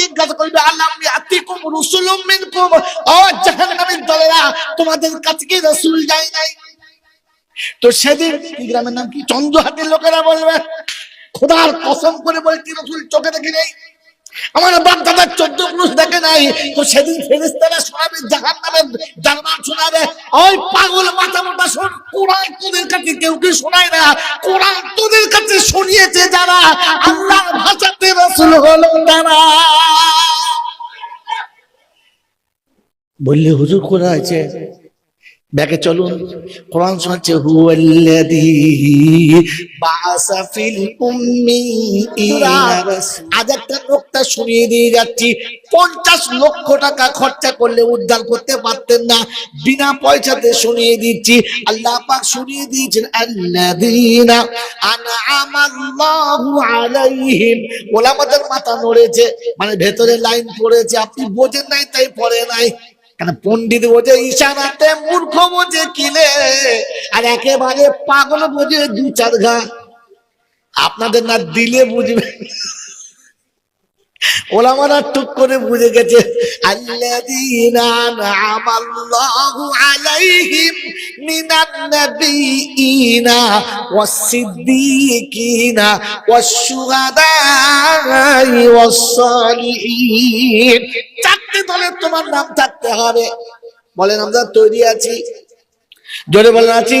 জিজ্ঞাসা করবে আল্লাহ, আমি দলেরা, তোমাদের কাছে কি রাসূল যায় নাই? তো সেদিন গ্রামের নাম কি? চন্দ্রহাটির লোকেরা বলবে, খোদার কসম করে কি রসুল চোখে দেখি নেই। আমার বাপ দাদার চোদ্দ পুরুষ দেখে নাই, তো সেদিন ফেরেস্তারা শোনাবে জাহান নামের জানমান শোনাবে ওই পাগল মাথা মোটা শোন, কোরআন তোদের কাছে কেউ কি শোনায় না? কোরআন তোদের কাছে শুনিয়েছে যারা, আল্লাহর ভাষাতে রসুল হলো তারা। বললে, হুজুর কোরআন আছে? ব্যাকে চলুন। কোরআন উম্মিয়িনা আজ একটা শুনিয়ে দিয়ে যাচ্ছি। পঞ্চাশ লক্ষ টাকা খরচা করলে উদ্ধার করতে পারতেন না। বিনা পয়সাতে শুনিয়ে দিচ্ছি। আল্লাহ শুনিয়ে দিয়েছেন মাথা নড়েছে মানে ভেতরে লাইন পড়েছে। আপনি বোঝেন নাই, তাই পড়ে নাই। কেন পন্ডিত বোঝে ইশারাতে মূর্খ বোঝে কিনে আর একেবারে পাগল বোঝে দু চার ঘা। আপনাদের না দিলে বুঝবে ওলামারা টুক করে বুঝে গেছে, আল্লাযীনা আনআমাল্লাহু চারটে দলের তোমার নাম থাকতে হবে। বলেন, আমরা তৈরি আছি। জোরে বলেন, আছি।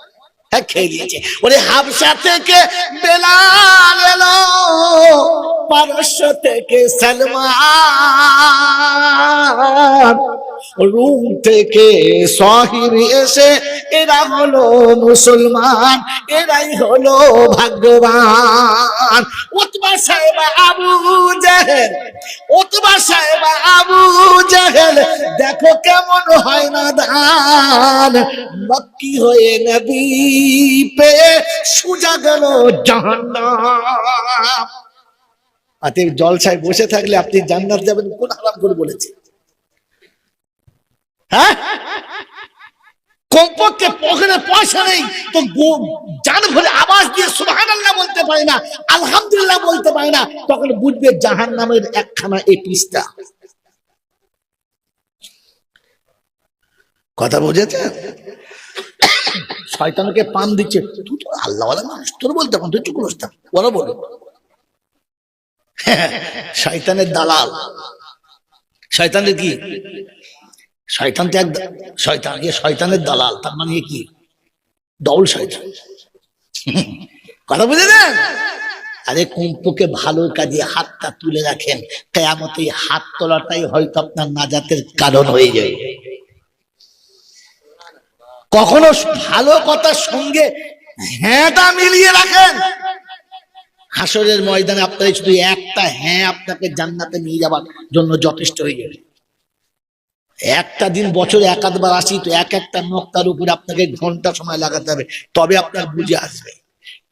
খেয়ে দিয়েছে। ওরে হাবসা থেকে বেলাল এলো পারস্য থেকে সালমান। রুম থেকে সাহির এসে, এরা হলো মুসলমান, এরাই হলো ভাগ্যবান। উতবা সাহেব আবু জাহেল, উতবা সাহেব আবু জাহেল, দেখো কেমন হয় না দান। মক্কি হয়ে নবী পে সুজা গেল জাহান্নাম। আপনি জলসায় বসে থাকলে আপনি জান্নাত যাবেন, কোন হারাম করে বলেছে। হ্যাঁ? কমপক্ষে পকেটে পয়সা নেই, তো জান ভরে আওয়াজ দিয়ে সুবহানাল্লাহ বলতে পারে না, আলহামদুলিল্লাহ বলতে পারে না, তখন বুঝবে জাহান নামের একখানা এই পৃষ্ঠা। কথা বুঝেছেন? শয়তানকে পান দিচ্ছে, তুই তো আল্লাহ মানুষ, তোর বলতে পারো তুই চুপ করতাম ওরা বলো শয়তানের দালাল। শয়তানের কি? শয়তান তো এক শয়তান, এ শয়তানের দালাল, তার মানে কি? ডবল শয়তান। কথা বুঝেছেন? আরে কম্পকে ভালো কাজে হাতটা তুলে রাখেন কেয়ামতে এই হাত তোলাটাই হয়তো আপনার নাজাতের কারণ হয়ে যায়। কখনো ভালো কথার সঙ্গে হ্যাঁটা মিলিয়ে রাখেন। হাসরের ময়দানে আপনার শুধু একটা হ্যাঁ আপনাকে জান্নাতে নিয়ে যাবার জন্য যথেষ্ট হয়ে যাবে। একটা দিন বছরে একাধবার আসি তো এক একটা নক্তার উপরে আপনাকে ঘণ্টা সময় লাগাতে হবে, তবে আপনার বুঝে আসবে।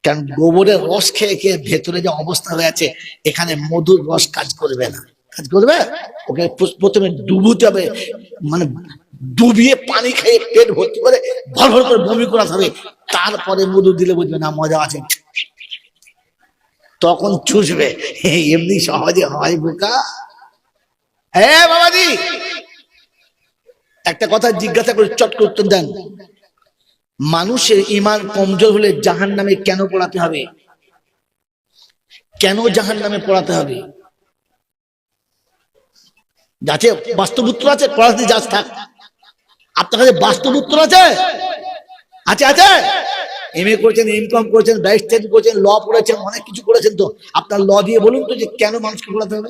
কারণ গোবরের রস খেয়ে খেয়ে ভেতরে যে অবস্থা হয়ে আছে এখানে মধুর রস কাজ করবে না। কাজ করবে? ওকে প্রথমে ডুবুতে হবে মানে ডুবিয়ে পানি খেয়ে পেট ভর্তি করে ভর ভর করে বমি করাতে হবে। তারপরে মধু দিলে বুঝবে, না, মজা আছে। তখন চুষবে। এমনি সহজে হয় বোকা। হ্যাঁ বাবাজি! একটা কথা জিজ্ঞাসা করে চট করে উত্তর দেন। মানুষের ইমান কমজোর হলে জাহান নামে কেন পড়াতে হবে? কেন জাহান নামে পড়াতে হবে? যাচ্ছে বাস্তব উত্তর আছে পড়াতে যাস থাক। আপনার কাছে বাস্তব উত্তর আছে? আছে আছে? এম এ করেছেন এম কম করেছেন ব্যারিস্টারি করেছেন ল পড়েছেন, অনেক কিছু করেছেন তো। আপনার ল দিয়ে বলুন তো যে কেন মানুষকে পড়াতে হবে?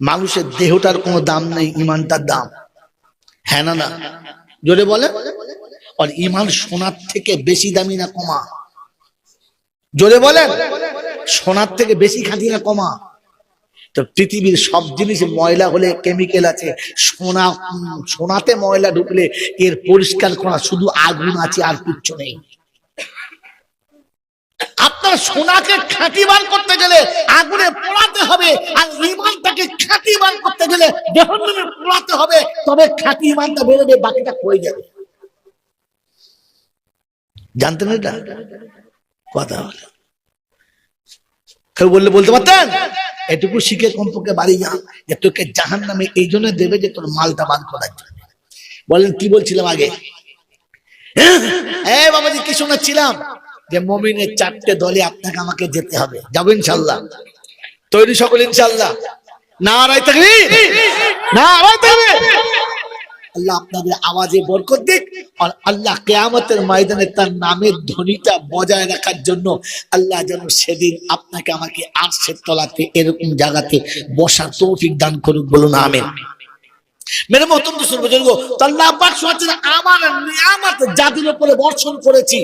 মানুষের দেহটার কোনো দাম নেই, ইমানটার দাম। হ্যাঁ না না? জোরে বলে? আর ইমান সোনার থেকে বেশি দামি না কমা? জোরে বলেন সোনার থেকে বেশি খাঁটি না কমা? তো পৃথিবীর সব জিনিস ময়লা হলে কেমিক্যাল আছে। সোনা, সোনাতে ময়লা ঢুকলে এর পরিষ্কার করা শুধু আগুন আছে আর কিচ্ছু নেই। আপনার সোনাকে বার করতে গেলে আগুনে পোড়াতে হবে আর ইমানটাকে বার করতে গেলে জহন্নামে পোড়াতে হবে, তবে খাঁটি ইমানটা বেরোবে বাকিটা কই যাবে। জানতেন এটা কথা হলো। কেউ বললে বলতে পারতেন? এটুকু শিখে কমপক্ষে বাড়ি যা, যে তোকে জাহান নামে এই জন্য দেবে যে তোর মালটা বাদ করার জন্য। বলেন, কি বলছিলাম আগে? হ্যাঁ? বাবাজি, কি শোনাচ্ছিলাম যে মমিনের চারটে দলে আপনাকে আমাকে যেতে হবে। যাব ইনশাল্লাহ। তৈরি সকল ইনশাল্লাহ। না আল্লাহ আপনাদের আওয়াজে বরকত দিক আর আল্লাহ কেয়ামতের ময়দানে তার নামের ধ্বনিটা বজায় রাখার জন্য আল্লাহ যেন সেদিন আপনাকে আমাকে আরশের তলাতে এরকম জায়গাতে বসার তৌফিক দান করুক বলুন, আমেন। মেরে মতন দুসর বুজুর্গ তো আল্লাহ পাক শুনাচ্ছেন আমার নিয়ামত যাদের উপরে বর্ষণ করেছি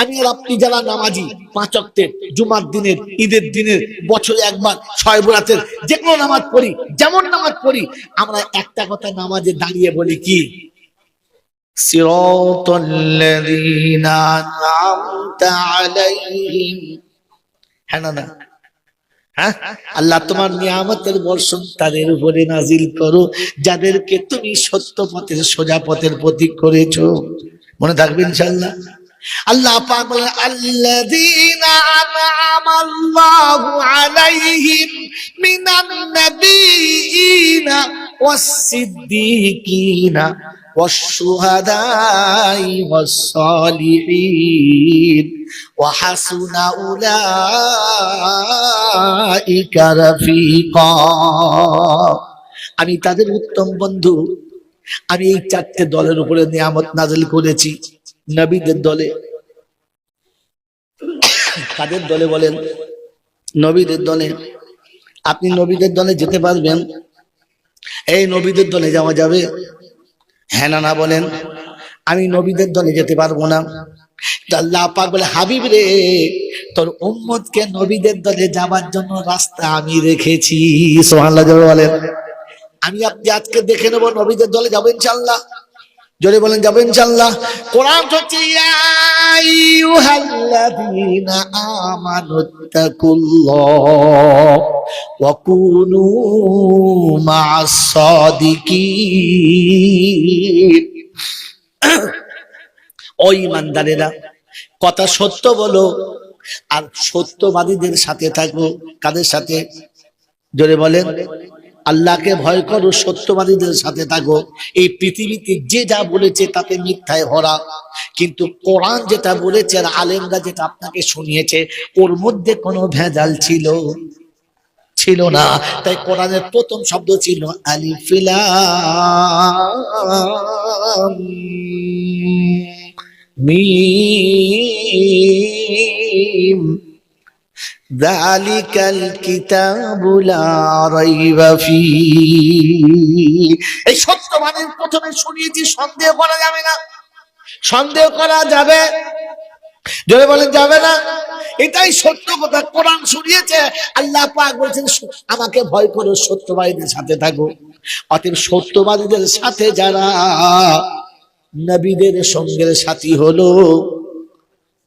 আমি আর আপনি যারা নামাজি পাঁচ অক্টের জুমার দিনের ঈদের দিনের বছরে একবার ছয় বরাতের যে কোনো নামাজ পড়ি যেমন নামাজ পড়ি আমরা একটা কথা নামাজে দাঁড়িয়ে বলি কি صراط الذين أنعمت عليهم হ্যাঁ না না হ্যাঁ? আল্লাহ তোমার নিয়ামতের বর্ষণ তাদের উপরে নাজিল করো, যাদেরকে তুমি সত্য পথের, সোজা পথের প্রতীক করেছ। মনে থাকবে ইনশাল্লাহ আল্লাহ পাক বলেন, আল্লাযীনা والشهداء والصالحين وحسن أولئك رفيقا আমি তাদের উত্তম বন্ধু আমি এই চারটে দলের উপরে নিয়ামত নাজিল করেছি নবীদের দলে কাদের দলে বলেন নবীদের দলে আপনি নবীদের দলে যেতে পারবেন এই নবীদের দলে যাওয়া যাবে হ্যাঁ না না বলেন। আমি নবীদের দলে যেতে পারব না। আল্লাহ পাক বলে, হাবিব রে, তোর উম্মতকে নবীদের দলে যাবার জন্য রাস্তা আমি রেখেছি। বলেন। আমি আপনি আজকে দেখে নেব নবীদের দলে যাবেন চাল্লা জোরে বলেন যাবেন ইনশাল্লাহ কোরআন হচ্ছে ইয়া আইয়ুহাল্লাযীনা আমানুত্তাকুল্লাহ ওয়া কুনু মা'আস সাদিকিন ও ইমানদারেরা, কথা সত্য বলো আর সত্যবাদীদের সাথে থাকো, কাদের সাথে? জোরে বলেন। আল্লাহকে ভয় করো, সত্যবাদীদের সাথে থাকো। এই পৃথিবীতে যে যা বলেছে তাতে মিথ্যায় ভরা। কিন্তু কোরআন যেটা বলেছে আর আলেমরা যেটা আপনাকে শুনিয়েছে, ওর মধ্যে কোনো ভেজাল ছিল। ছিল না। তাই কোরআনের প্রথম শব্দ ছিল আলিফিলাম মিম। ذلك الكتاب لا ريب فيه এই সত্যবানের প্রথমে শুনিয়েছি সন্দেহ করা যাবে না সন্দেহ করা যাবে জোরে বলেন যাবে না এটাই সত্য কথা কোরআন শুনিয়েছে আল্লাহ পাক বলছেন আমাকে ভয় করো সত্যবাদীদের সাথে থাকো অতএব সত্যবাদীদের সাথে যারা নবীদের সঙ্গের সাথী হলো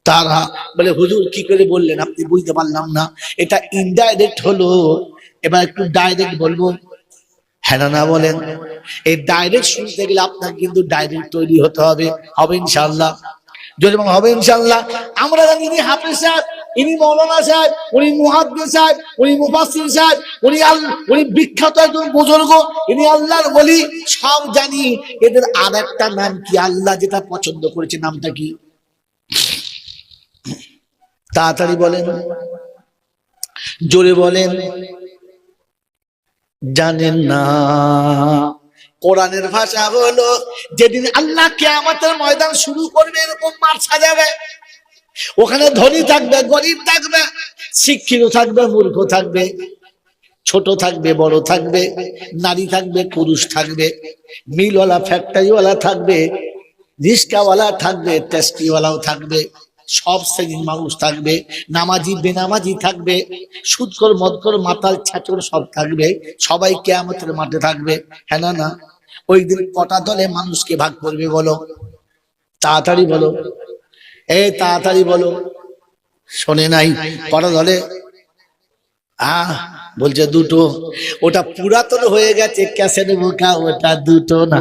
তারা বলে, হুজুর, কি করে বললেন? আপনি বুঝতে পারলাম না। এটা ইনডাইরেক্ট হলো। এবার একটু ডাইরেক্ট বলব। হ্যাঁ না বলেন। এই ডাইরেক্ট শুনতে গেলে আপনার কিন্তু ডাইরেক্ট তৈরি হতে হবে। হবে ইনশাল্লাহ যদি হবে ইনশাল্লাহ আমরা জানি ইনি হাফিজ সাহেব ইনি মৌলানা সাহেব উনি মুহাদ্দিস সাহেব উনি মুফাসসির সাহেব উনি আল, উনি বিখ্যাত একজন বুজুর্গ, ইনি আল্লাহর বলি সব জানি। এদের আর একটা নাম কি? আল্লাহ যেটা পছন্দ করেছে, নামটা কি? তাড়াতাড়ি বলেন। জোরে বলেন। জানেন না। কোরআনের ভাষা হলো, যেদিন আল্লাহ কে কেয়ামতের ময়দান শুরু করবে, এরকম মাঠ সাজাবে। ওখানে ধনী থাকবে, গরিব থাকবে, শিক্ষিত থাকবে, মূর্খ থাকবে, ছোট থাকবে, বড় থাকবে, নারী থাকবে, পুরুষ থাকবে, মিলওয়ালা, ফ্যাক্টরিওয়ালা থাকবে, রিস্কাওয়ালা থাকবে, টেস্টিওয়ালাও থাকবে। সব শ্রেণির মানুষ থাকবে, নামাজি, বেনামাজি থাকবে সুদকর মদকর মাতাল ছাচর সব থাকবে, সবাই কেয়ামতের মাঠে থাকবে হ্যাঁ না না? ওই দিন কটা দলে মানুষকে ভাগ করবে বলো? তাড়াতাড়ি বলো। এ তাড়াতাড়ি বলো। শোনে নাই, কটা দলে? আহ, বলছে দুটো। ওটা পুরাতন হয়ে গেছে, ক্যাসেট বোকা, ওটা দুটো না।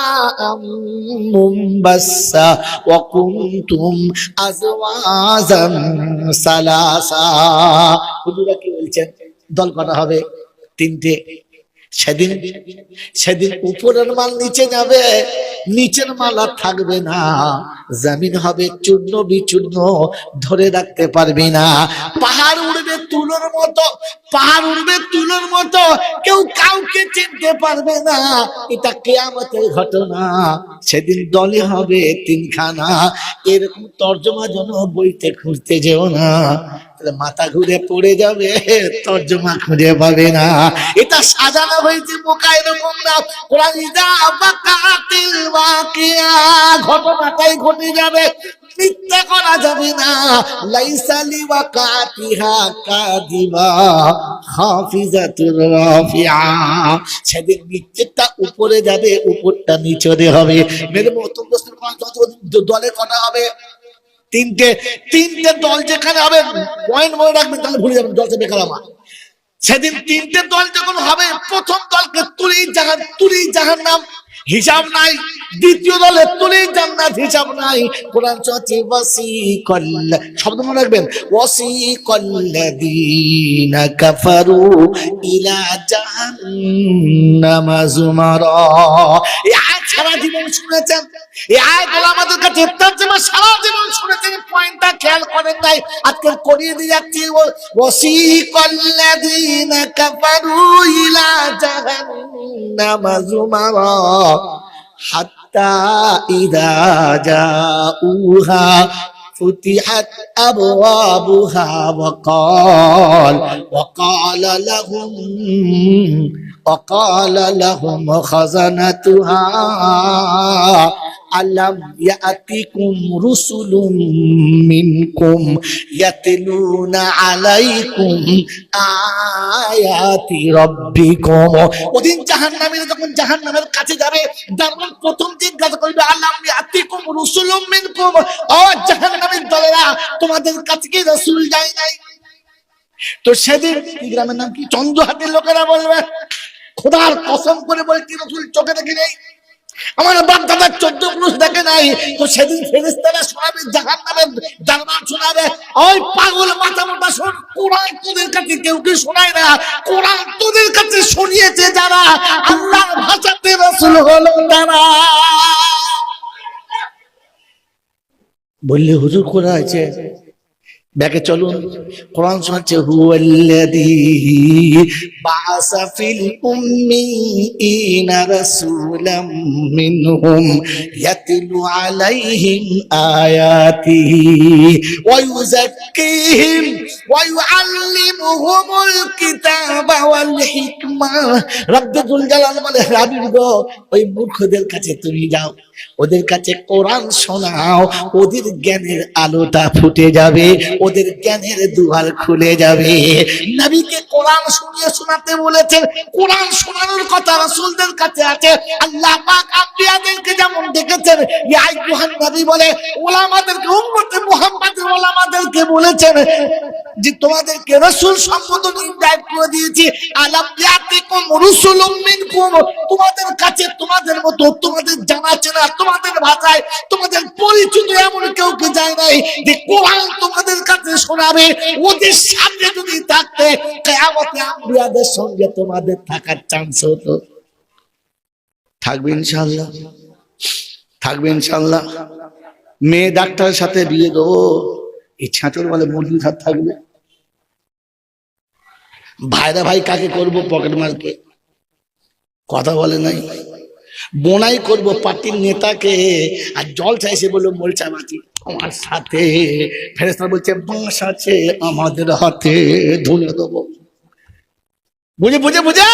মুনবাসসা ওয়া কুনতুম আজওয়াজান সালাসা হুজুরা কি বলছেন? দল করা হবে তিনটে। সেদিন সেদিন উপরের মাল নিচে যাবে, নিচের মাল আর থাকবে না। জামিন হবে চূর্ণ বিচূর্ণ, ধরে রাখতে পারবি না। পাহাড় উড়বে তুলোর মতো, পাহাড় উড়বে তুলোর মতো, কেউ কাউকে চিনতে পারবে না। এটা কেয়ামতের ঘটনা। সেদিন দলে হবে তিনখানা। এরকম তর্জমা যেন বইতে খুঁজতে যেও না। মাথা ঘুরে পড়ে যাবে, তর্জমা খুঁজে পাবে না। এটা সাজানো হয়েছে বোকা এরকম ঘটনাটাই ঘটে যাবে নিচেরটা উপরে যাবে, উপরটা নিচরে হবে। মেরে মতো প্রশ্ন দলে কটা হবে তিনটে তিনটে দল যেখানে হবে পয়েন্ট মনে রাখবেন তাহলে ভুলে যাবেন দলটা বেকার আমার। সেদিন তিনটে দল যখন হবে, প্রথম দলকে তুলি জাহান তুলি জাহান নাম হিসাব নাই। দ্বিতীয় দলে তুলি জান্নাত হিসাব নাই। কোরআন চলছে ওয়াসি কল্লা শব্দ মনে রাখবেন ওয়াসি কল্লাদিনা কাফারু ইলা জাহান্নামা জুমারা। সারা জীবন শুনেছেন। এই আয়গুলো আমাদের কাছে তর্জমা সারা জীবন শুনেছেন, পয়েন্টটা খেয়াল করেন নাই। আজকে করিয়ে দিয়ে যাচ্ছি ওয়াসিকাল্লাযীনা কাফারু ইলা জাহান্নাম যুমারা হাত্তা ইদা জাউহা فتحت أبوابها وقال وقال لهم وقال لهم خزنتها. আলাম ইয়াতিকুম রুসুলুম মিনকুম ইয়াতলুনা আলাইকুম আয়াতি রব্বিকুম ওদিন জাহান্নামীরা যখন জাহান্নামের কাছে যাবে তখন প্রথম জিজ্ঞাসা করবে, আলাম ইয়াতিকুম রুসুলুম মিনকুম? ও জাহান্নামের দলেরা, তোমাদের কাছে কি রাসূল যায় নাই? তো সেদিন কি গ্রামের নাম কি? চন্দ্রহাটির লোকেরা বলবে, খোদার কসম করে বলে কি রসুল চোখে দেখি নেই। আমার বাপ দাদার চোদ্দ পুরুষ দেখে নাই, তো সেদিন ফেরিস্তারা শোনাবে জাহান নামে জানমান শোনাবে ওই পাগল মাথা মোটা শোন, কোরআন তোদের কাছে কেউ কি শোনায় না? কোরআন তোদের কাছে শুনিয়েছে যারা, আল্লাহর ভাষাতে রসুল হলো তারা। বললে হুজুর কোরআন আছে? ব্যাকে চলুন। কোরআন শোনাচ্ছে, হুয়াল্লাযী বাআসা ফিল উম্মিয়িনা রাসূলাম মিনহুম ইয়াতলু আলাইহিম আয়াতিহি ওয়া ইউযাক্কিহিম ওয়া ইউআল্লিমুহুমুল কিতাবা ওয়াল হিকমা। রব্বুল জালাল বলে, হাবিব গো, ওই মূর্খদের কাছে তুমি যাও। ওদের কাছে কোরআন শোনাও, ওদের জ্ঞানের আলোটা ফুটে যাবে, ওদের জ্ঞানের দুয়ার খুলে যাবে। নবীকে কোরআন শুনিয়ে শোনাতে বলেছেন, কোরআন শোনানোর কথা রাসূলদের কাছে আছে। আল্লাহ পাক আম্বিয়াদেরকে যেমন ডেকেছেন, ইয়া আইয়ুহান নবী বলে, ওলামাদেরকে, উম্মতে মুহাম্মাদের ওলামাদেরকে বলেছেন যে, তোমাদেরকে রাসূল সম্বোধন করে দিয়েছি। আলাম ইয়াতিকুম রুসুলুম তোমাদের কাছে, তোমাদের মতো, তোমাদের জানা চেনা, তোমাদের ভাষায়, তোমাদের পরিচিত এমন কেউ কে যায় নাই যে কোরআন তোমাদের কাছে শোনাবে? ওদের সামনে যদি থাকতে, কেয়ামতে সঙ্গে তোমাদের থাকার চান্স হতো। থাকবে ইনশাল্লাহ থাকবে ইনশাল্লাহ মেয়ে ডাক্তারের সাথে বিয়ে দেবো। এই ছাঁচর বলে মুরগি থাকবে। ভাইরা ভাই কাকে করব পকেট মারকে কথা বলে নাই। বোনাই করব পার্টির নেতাকে, আর জল চাইছে বলল মোলচা মাটি আমার সাথে। ফেরেস্তা বলছে বাঁশ আছে আমাদের হাতে ধুলে দেবো। বুঝে বুঝে বুঝে?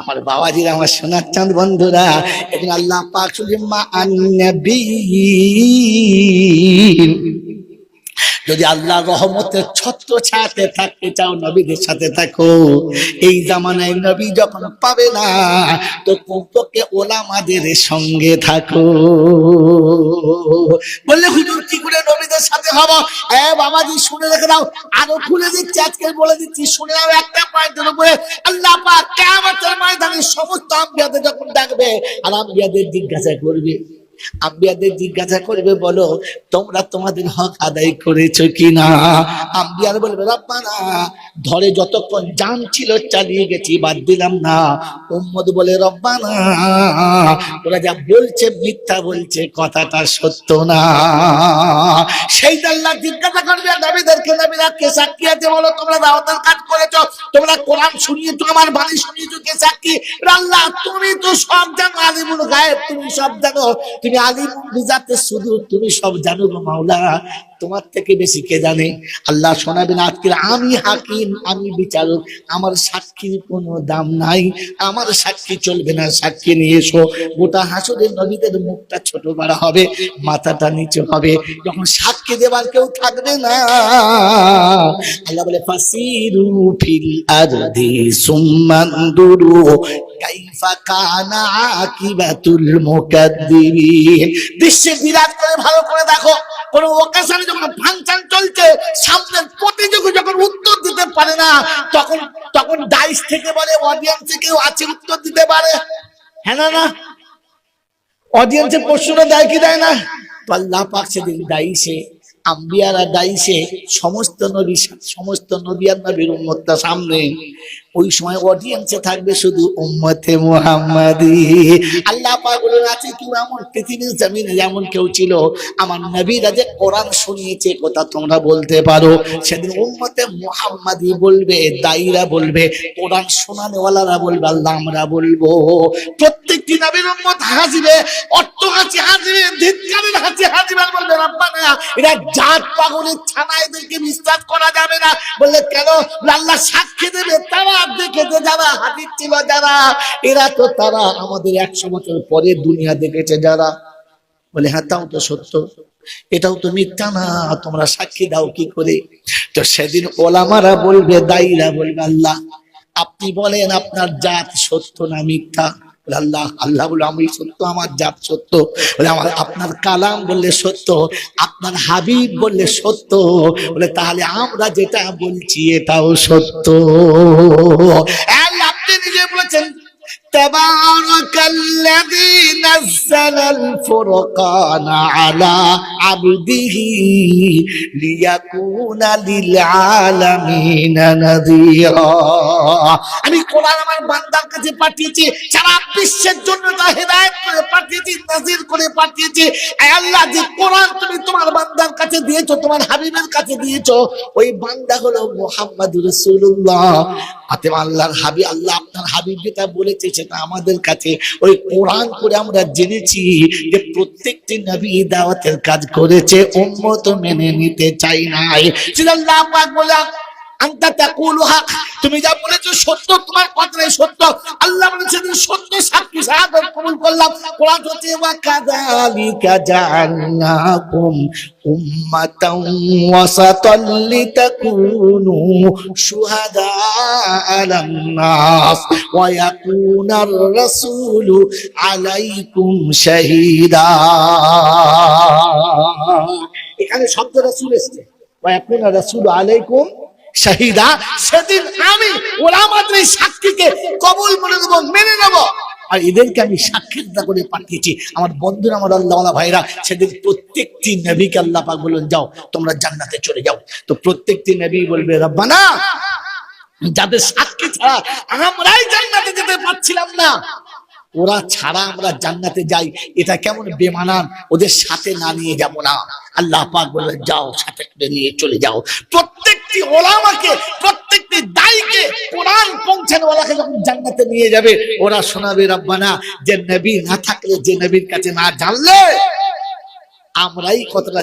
আমার বাবাজিরা, আমার সোনার চাঁদ বন্ধুরা এখন আল্লাহ পাক শুধু মা আন্নবী যদি আল্লাহ রহমতের ছত্র ছাতে থাকতে চাও, নবীদের সাথে থাকো। এই জামানায় নবী যখন পাবে না, তো কমপক্ষে ওলামাদের সঙ্গে থাকো। বললে, হুজুর, কি করে নবীদের সাথে হব? এ বাবাজি, শুনে রেখে দাও। আরও খুলে দিচ্ছি, আজকে বলে দিচ্ছি, শুনে নাও একটা পয়েন্টের উপরে। আল্লাহ পাক কিয়ামতের ময়দানে সমস্ত আম্বিয়াদের যখন ডাকবে, আর আম্বিয়াদের জিজ্ঞাসা করবে আম্বিয়াদের জিজ্ঞাসা করবে, বলো, তোমরা তোমাদের হক আদায় করেছ কিনা? আম্বিয়ার বলবে, রব্বানা, ধরে যতক্ষণ জান ছিল চালিয়ে গেছি, বাদ দিলাম না। উম্মদ বলে, রব্বানা ওরা যা বলছে মিথ্যা বলছে, কথাটা সত্য না। সেই আল্লাহ জিজ্ঞাসা করবে, নবীদেরকে নবীরা কে সাক্ষী আছে বলো? তোমরা দাওয়াতের কাজ করেছ? তোমরা কোরআন শুনিয়েছো, আমার বাণী শুনিয়েছো, কে সাক্ষী? আল্লাহ, তুমি তো সব জানো, আলিমুল গায়েব, তুমি সব জানো। তুমি আলিম বিজাতে শুধু তুমি সব জানো গো মাওলা। তোমার থেকে বেশি কে জানে? আল্লাহ শোনাবেন আজকে আমি হাকিম, আমি বিচারক। আমার সাক্ষীর কোনো দাম নাই। আমার সাক্ষী চলবে না, সাক্ষী নিয়ে এসো। গোটা হাসুদের নবীদের মুখটা ছোট বড় হবে, মাথাটা নিচে হবে। যখন সাক্ষী দেবার কেউ থাকবে না। আল্লাহ বলে, ফাসিরু ফিল আরদি সুম্মানদুরু কাইফা কানা ভালো করে দেখো, কোন ওকেশনে যখন ফাংশন চলছে যখন উত্তর দিতে পারে না, তখন তখন ডাইস থেকে বলে অডিয়েন্সে আছে উত্তর দিতে পারে। হ্যাঁ না না? অডিয়েন্সের প্রশ্নটা দেয় কি দেয় না? আল্লাহ পাক সেদিন দায়ীসে আম্বিয়ারা দায়ীসে সমস্ত নবী সমস্ত নবী আর নবীর উম্মতটা সামনে ওই সময় অডিয়েন্সে থাকবে শুধু উম্মতে মুহাম্মাদি। আল্লাহ বলেন আছে কি এমন পৃথিবীর জমিনে যেমন কেউ ছিল? আমার নবীরা যে কোরআন শুনিয়েছে, কথা তোমরা বলতে পারো। সেদিন উম্মতে মুহাম্মাদি বলবে দায়ীরা বলবে, কোরআন শোনানেওয়ালারা বলবে, আল্লাহ আমরা বলব। প্রত্যেকটি নবীর উম্মত হাসিবে অট্ট হাসি হাসিবে ধিৎকারের হাসি হাসিবে আর বলবে, রব্বানা, এরা জাত পাগলের ছানা, এদেরকে বিশ্বাস করা যাবে না। বললে, কেন? আল্লাহ সাক্ষী দেবে, তারা যারা হাতির চিবা যারা এরা তো তারা আমাদের একশো বছর পরে দুনিয়া দেখেছে যারা। বলে হ্যাঁ তাও তো সত্য। এটাও তো মিথ্যা না, তোমরা সাক্ষী দাও কি করে? তো সেদিন ওলামারা বলবে, দায়ীরা বলবে, আল্লাহ, আপনি বলেন আপনার জাত সত্য না মিথ্যা? বলে আল্লাহ আল্লাহ বলে আমি সত্য আমার জাত সত্য। বলে আমার আপনার কালাম বললে সত্য আপনার হাবিব বললে সত্য। বলে তাহলে আমরা যেটা বলছি এটাও সত্য। আপনি নিজে বলেছেন تبارك الذي نزل الفرقان على عبده ليكون للعالمين نذيرا আমি কোরআন আমার বান্দার কাছে পাঠিয়েছি সারা বিশ্বের জন্য তা হেদায়েত করে পাঠিয়েছি নাজির করে পাঠিয়েছি আয় আল্লাহ যে কোরআন তুমি তোমার বান্দার কাছে দিয়েছো তোমার হাবিবের কাছে দিয়েছো ওই বান্দা হলো মুহাম্মদুর রাসূলুল্লাহ অতএব আল্লাহর হাবিব আল্লাহ আপনার হাবিব যেটা বলেছে সেটা আমাদের কাছে ওই কোরআন করে আমরা জেনেছি যে প্রত্যেকটি নবী দাওয়াতের কাজ করেছে, উম্মত মেনে নিতে চাই নাই। সেটা বলে তুমি যা বলেছ সত্য, তোমার কথাই সত্য। আল্লাহ বলেছেন, সত্য সাক্ষী সাহায্য কবুল করলাম। কোরআন আলাইকুম শাহীদা। এখানে শব্দ রাসূল এসেছে। ওয়া আলাইকুম শাহিদা, সেদিন আমি ওলামাদের এই সাক্ষীকে কবুল মনে নেব, মেনে নেব। আর এদেরকে আমি সাক্ষীতা করে পাঠিয়েছি। আমার বন্ধুরা, আমার আল্লাহ ভাইরা সেদিন প্রত্যেকটি নবীকে আল্লাহ পাক বলবেন যাও, তোমরা জান্নাতে চলে যাও। তো প্রত্যেকটি নবী বলবে, রব্বানা, যাদের সাক্ষী ছাড়া আমরাই জান্নাতে যেতে পারছিলাম না। ওরা ছাড়া আমরা জান্নাতে যাই, এটা কেমন বেমানান? ওদের সাথে না নিয়ে যাব না। আল্লাহ পাক বলে যাও, সাথে করে নিয়ে চলে যাও। প্রত্যেকটি ওলামাকে, প্রত্যেকটি দায়ীকে কোরআন পৌঁছানোওয়ালাকে যখন জান্নাতে নিয়ে যাবে, ওরা শোনাবে, রব্বানা, যে নবী না থাকলে যে নবীর কাছে না জানলে, আমরাই কতটা